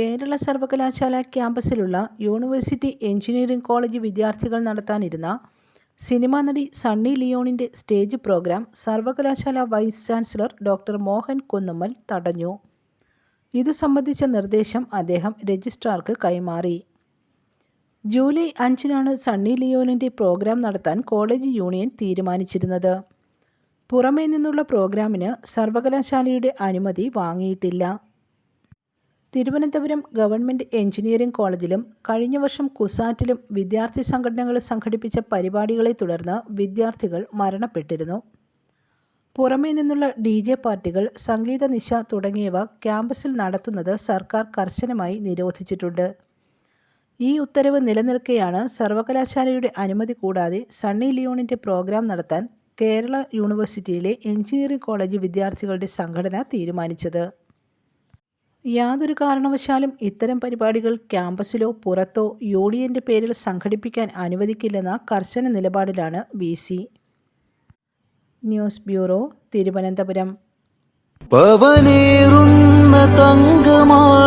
കേരള സർവകലാശാല ക്യാമ്പസിലുള്ള university engineering college വിദ്യാർത്ഥികൾ നടത്താനിരുന്ന സിനിമാ നടി സണ്ണി ലിയോണിന്റെ സ്റ്റേജ് പ്രോഗ്രാം സർവകലാശാല vice chancellor doctor Mohan Kunnummal തടഞ്ഞു. ഇതു സംബന്ധിച്ച നിർദ്ദേശം അദ്ദേഹം രജിസ്ട്രാർക്ക് കൈമാറി. ജൂലൈ അഞ്ചിനാണ് സണ്ണി ലിയോണിന്റെ പ്രോഗ്രാം നടത്താൻ കോളേജ് യൂണിയൻ തീരുമാനിച്ചിരുന്നത്. പുറമേ നിന്നുള്ള പ്രോഗ്രാമിന് സർവകലാശാലയുടെ അനുമതി വാങ്ങിയിട്ടില്ല. തിരുവനന്തപുരം ഗവൺമെന്റ് എഞ്ചിനീയറിംഗ് കോളേജിലും കഴിഞ്ഞ വർഷം കുസാറ്റിലും വിദ്യാർത്ഥി സംഘടനകൾ സംഘടിപ്പിച്ച പരിപാടികളെ തുടർന്ന് വിദ്യാർത്ഥികൾ മരണപ്പെട്ടിരുന്നു. പുറമേ നിന്നുള്ള ഡി ജെ പാർട്ടികൾ സംഗീത നിശ തുടങ്ങിയവ ക്യാമ്പസിൽ നടത്തുന്നത് സർക്കാർ കർശനമായി നിരോധിച്ചിട്ടുണ്ട്. ഈ ഉത്തരവ് നിലനിൽക്കെയാണ് സർവകലാശാലയുടെ അനുമതി കൂടാതെ സണ്ണി ലിയോണിന്റെ പ്രോഗ്രാം നടത്താൻ കേരള യൂണിവേഴ്സിറ്റിയിലെ എഞ്ചിനീയറിംഗ് കോളേജ് വിദ്യാർത്ഥികളുടെ സംഘടന തീരുമാനിച്ചത്. യാതൊരു കാരണവശാലും ഇത്തരം പരിപാടികൾ ക്യാമ്പസിലോ പുറത്തോ യൂണിയന്റെ പേരിൽ സംഘടിപ്പിക്കാൻ അനുവദിക്കില്ലെന്ന കർശന നിലപാടിലാണ് V C. News bureau Thiruvananthapuram. പവനേറുന്ന തങ്കമാണു